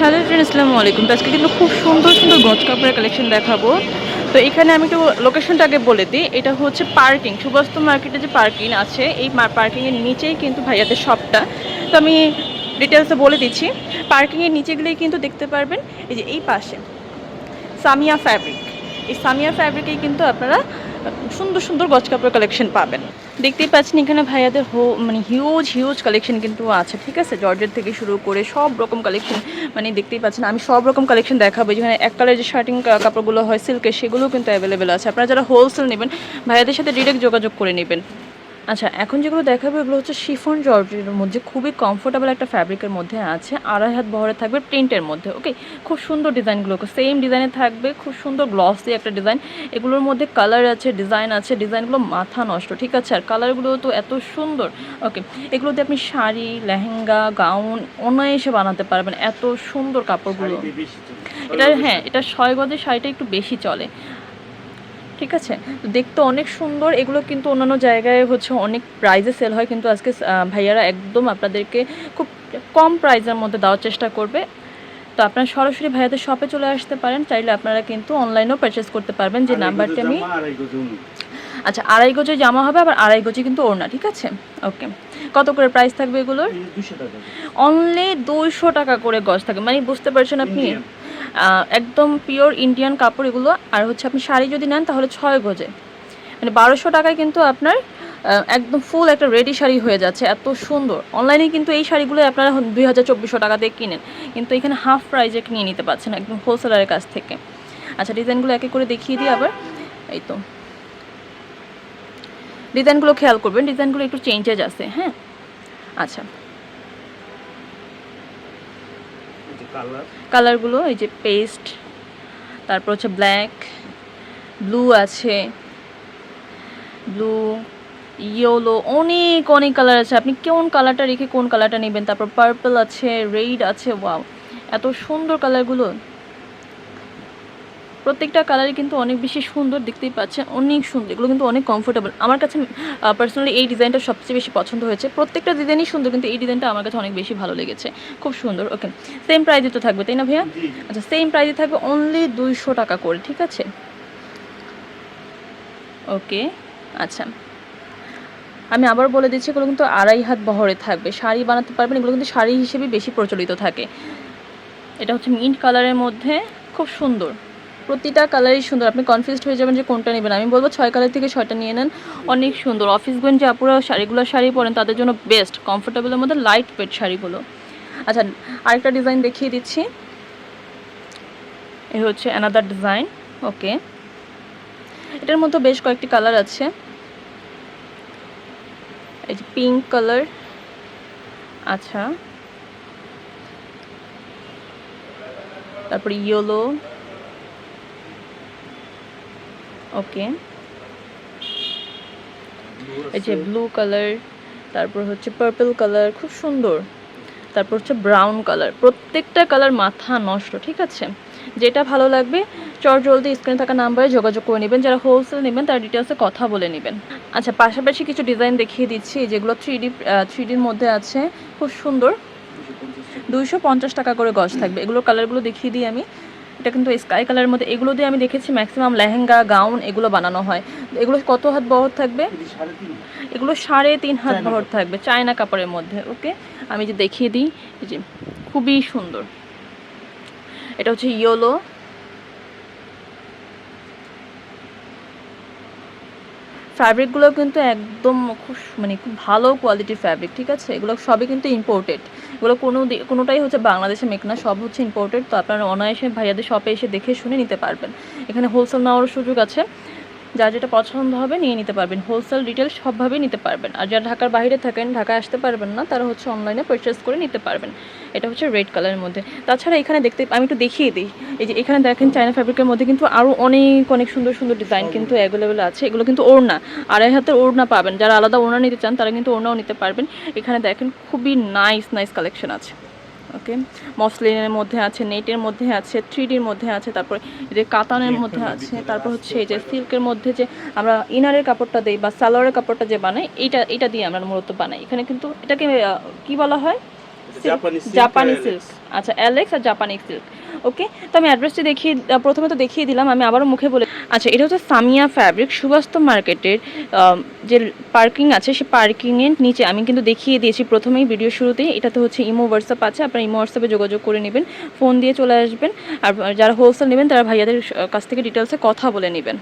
Hello friend আসসালামু আলাইকুম। তো আজকে কিন্তু খুব সুন্দর সুন্দর গজ কাপড়ের কালেকশন দেখাবো। তো এখানে আমি একটু লোকেশনটা আগে বলে দিই। এটা হচ্ছে পার্কিং সুবাস্ত মার্কেটে যে পার্কিং আছে, এই পার্কিংয়ের নিচেই কিন্তু ভাইয়াদের শপটা তো আমি ডিটেলসে বলে দিচ্ছি। পার্কিংয়ের নিচে গেলেই কিন্তু দেখতে পারবেন, এই যে এই পাশে, সামিয়া ফ্যাব্রিক এই সামিয়া ফ্যাব্রিকেই কিন্তু আপনারা সুন্দর সুন্দর গজ কাপড় কালেকশন পাবেন। দেখতেই পাচ্ছেন এখানে ভাইয়াদের হো মানে হিউজ হিউজ কালেকশন কিন্তু আছে, ঠিক আছে? জর্জের থেকে শুরু করে সব রকম কালেকশন মানে দেখতেই পাচ্ছেন, আমি সব রকম কালেকশন দেখাবো। যেখানে এক কালার যে শার্টিং কাপড়গুলো হয় সিল্কের সেগুলোও কিন্তু অ্যাভেলেবেল আছে। আপনারা যারা হোলসেল নেবেন, ভাইয়াদের সাথে ডিরেক্ট যোগাযোগ করে নেবেন। আচ্ছা এখন যেগুলো দেখাবো এগুলো হচ্ছে শিফন জর্জের মধ্যে খুবই কমফোর্টেবল একটা ফ্যাব্রিকের মধ্যে আছে। আড়াই হাত বহরে থাকবে প্রিন্টের মধ্যে ওকে খুব সুন্দর ডিজাইনগুলো সেম ডিজাইনে থাকবে খুব সুন্দর গ্লস দিয়ে একটা ডিজাইন এগুলোর মধ্যে কালার আছে ডিজাইন আছে ডিজাইনগুলো মাথা নষ্ট ঠিক আছে? আর কালারগুলো তো এত সুন্দর ওকে এগুলোতে আপনি শাড়ি লেহেঙ্গা গাউন অনায়াসে বানাতে পারবেন এত সুন্দর কাপড়গুলো। এটা হ্যাঁ এটা ছয় গজের শাড়িটা একটু বেশি চলে। ঠিক আছে? তো দেখতে অনেক সুন্দর। এগুলো কিন্তু অন্যান্য জায়গায় হচ্ছে অনেক প্রাইজে সেল হয়। কিন্তু আজকে ভাইয়ারা একদম আপনাদেরকে খুব কম প্রাইজের মধ্যে দেওয়ার চেষ্টা করবে। তো আপনারা সরাসরি ভাইয়াদের শপে চলে আসতে পারেন। চাইলে আপনারা কিন্তু অনলাইনেও পারচেস করতে পারবেন। যে নাম্বারটি আমি আচ্ছা আড়াই গজে জামা হবে আবার আড়াই গজে কিন্তু ওড়না ঠিক আছে? ওকে। কত করে প্রাইস থাকবে এগুলোর? অনলি দুইশো টাকা করে। গজ থাকে। মানে বুঝতে পারছেন আপনি? একদম পিওর ইন্ডিয়ান কাপড় এগুলো। আর হচ্ছে আপনি শাড়ি যদি নেন তাহলে ছয় গজে। মানে বারোশো টাকায় কিন্তু আপনার একদম ফুল একটা রেডি শাড়ি হয়ে যাচ্ছে। এত সুন্দর। অনলাইনে কিন্তু এই শাড়িগুলো আপনারা দুই হাজার চব্বিশশো টাকা দিয়ে কিনেন। কিন্তু এখানে হাফ প্রাইজে নিয়ে নিতে পারছেন একদম হোলসেলারের কাছ থেকে। আচ্ছা ডিজাইনগুলো একে করে দেখিয়ে দিই আবার। এই তো। ডিজাইনগুলো খেয়াল করবেন ডিজাইনগুলো একটু চেঞ্জেজ আছে হ্যাঁ? আচ্ছা। কালারগুলো এই যে পেস্ট তারপর হচ্ছে ব্ল্যাক ব্লু আছে ব্লু ইয়েলো অনেক অনেক কালার আছে। আপনি কোন কালারটা রেখে কোন কালারটা নেবেন? তারপর পার্পল আছে রেড আছে ওয়াও এত সুন্দর কালারগুলো প্রত্যেকটা কালারই কিন্তু অনেক বেশি সুন্দর দেখতেই পাচ্ছেন, অনেক সুন্দর, এগুলো কিন্তু অনেক কমফোর্টেবল আমার কাছে পার্সোনালি এই ডিজাইনটা সবচেয়ে বেশি পছন্দ হয়েছে। প্রত্যেকটা ডিজাইনই সুন্দর, কিন্তু এই ডিজাইনটা আমার কাছে অনেক বেশি ভালো লেগেছে। খুব সুন্দর ওকে সেম প্রাইজে তো থাকবে, তাই না ভাইয়া? আচ্ছা সেম প্রাইজে থাকবে অনলি দুইশো টাকা করে, ঠিক আছে? ওকে আচ্ছা। আমি আবার বলে দিচ্ছি, এগুলো কিন্তু আড়াই হাত বহরে থাকবে। শাড়ি বানাতে পারবেন, এগুলো কিন্তু শাড়ি হিসেবে বেশি প্রচলিত থাকে। এটা হচ্ছে মিন্ট কালারের মধ্যে, খুব সুন্দর। প্রতিটা কালারই সুন্দর। আপনি কনফিউজড হয়ে যাবেন যে কোনটা নেবেন। আমি বলব ছয় কালার থেকে ছয়টা নিয়ে নেন। অনেক সুন্দর। অফিস গোয়েন যে আপুরা শাড়িগুলো শাড়ি পরেন, তাদের জন্য বেস্ট কমফোর্টেবলের মধ্যে লাইট ওয়েট শাড়িগুলো। আচ্ছা আরেকটা ডিজাইন দেখিয়ে দিচ্ছি। এ হচ্ছে অ্যানাদার ডিজাইন ওকে এটার মধ্যে বেশ কয়েকটি কালার আছে। এই যে পিঙ্ক কালার আচ্ছা। তারপর ইয়েলো ওকে এই যে ব্লু কালার তারপর হচ্ছে পার্পল কালার খুব সুন্দর। তারপর হচ্ছে ব্রাউন কালার প্রত্যেকটা কালার মাথা নষ্ট ঠিক আছে? যেটা ভালো লাগবে চট জলদি স্ক্রিনে থাকা নাম্বারে যোগাযোগ করে নেবেন। যারা হোলসেল নেবেন তার ডিটেলসে কথা বলে নেবেন। আচ্ছা পাশাপাশি কিছু ডিজাইন দেখিয়ে দিচ্ছি যেগুলো থ্রি ডি থ্রি ডির মধ্যে আছে। খুব সুন্দর। দুইশো পঞ্চাশ টাকা। করে গজ থাকবে। এগুলোর কালারগুলো দেখিয়ে দিই আমি। এটা কিন্তু স্কাই কালারের মধ্যে এগুলো দিয়ে আমি দেখেছি ম্যাক্সিমাম লেহেঙ্গা গাউন এগুলো বানানো হয়। এগুলো কত হাত বহর থাকবে? এগুলো সাড়ে তিন হাত বহর থাকবে চায়না কাপড়ের মধ্যে ওকে আমি যে দেখিয়ে দিই যে খুবই সুন্দর। এটা হচ্ছে ইয়োলো ফ্যাব্রিকগুলো কিন্তু একদম খুব মানে খুব ভালো কোয়ালিটির ফ্যাব্রিক ঠিক আছে? এগুলো সবই কিন্তু ইম্পোর্টেড এগুলো কোনো কোনোটাই হচ্ছে বাংলাদেশে মেক না, সব হচ্ছে ইম্পোর্টেড তো আপনারা অনায়াসে ভাইয়াদের শপে এসে দেখে শুনে নিতে পারবেন। এখানে হোলসেল নেওয়ার সুযোগ আছে। যার যেটা পছন্দ হবে নিয়ে নিতে পারবেন। হোলসেল ডিটেল সবভাবেই নিতে পারবেন। আর যারা ঢাকার বাইরে থাকেন, ঢাকায় আসতে পারবেন না, তারা হচ্ছে অনলাইনে পারচেস করে নিতে পারবেন। এটা হচ্ছে রেড কালারের মধ্যে। তাছাড়া এখানে দেখতে, আমি একটু দেখিয়ে দিই। এই যে এখানে দেখেন চায়না ফ্যাব্রিকের মধ্যে কিন্তু আরও অনেক অনেক সুন্দর সুন্দর ডিজাইন কিন্তু অ্যাভেলেবেল আছে। এগুলো কিন্তু ওড়না। আড়াই হাতের ওড়না পাবেন। যারা আলাদা ওড়না নিতে চান, তারা কিন্তু ওড়নাও নিতে পারবেন। এখানে দেখেন খুবই নাইস নাইস কালেকশন আছে। ওকে? মসলিনের মধ্যে আছে নেটের মধ্যে আছে থ্রিডির মধ্যে আছে তারপর যে কাতানের মধ্যে আছে তারপর হচ্ছে এই যে সিল্কের মধ্যে যে আমরা ইনারের কাপড়টা দেই বা সালোয়ারের কাপড়টা যে বানাই এটা এটা দিয়ে আমরা মূলত বানাই। এখানে কিন্তু এটাকে কি বলা হয়? জাপানি সিল্ক আচ্ছা অ্যালেক্স আর জাপানি সিল্ক ওকে তো আমি অ্যাড্রেসটি দেখিয়ে প্রথমে তো দেখিয়ে দিলাম, আমি আবারও মুখে বলে আচ্ছা এটা হচ্ছে সামিয়া ফ্যাব্রিক সুবাস্ত মার্কেটের যে পার্কিং আছে, সে পার্কিংয়ের নিচে। আমি কিন্তু দেখিয়ে দিয়েছি প্রথমেই ভিডিও শুরুতেই। এটাতে হচ্ছে ইমো হোয়াটসঅ্যাপ আছে, আপনারা ইমো হোয়াটসঅ্যাপে যোগাযোগ করে নেবেন ফোন দিয়ে চলে আসবেন। আর যারা হোলসেল নেবেন, তারা ভাইয়াদের কাছ থেকে ডিটেলসে কথা বলে নেবেন।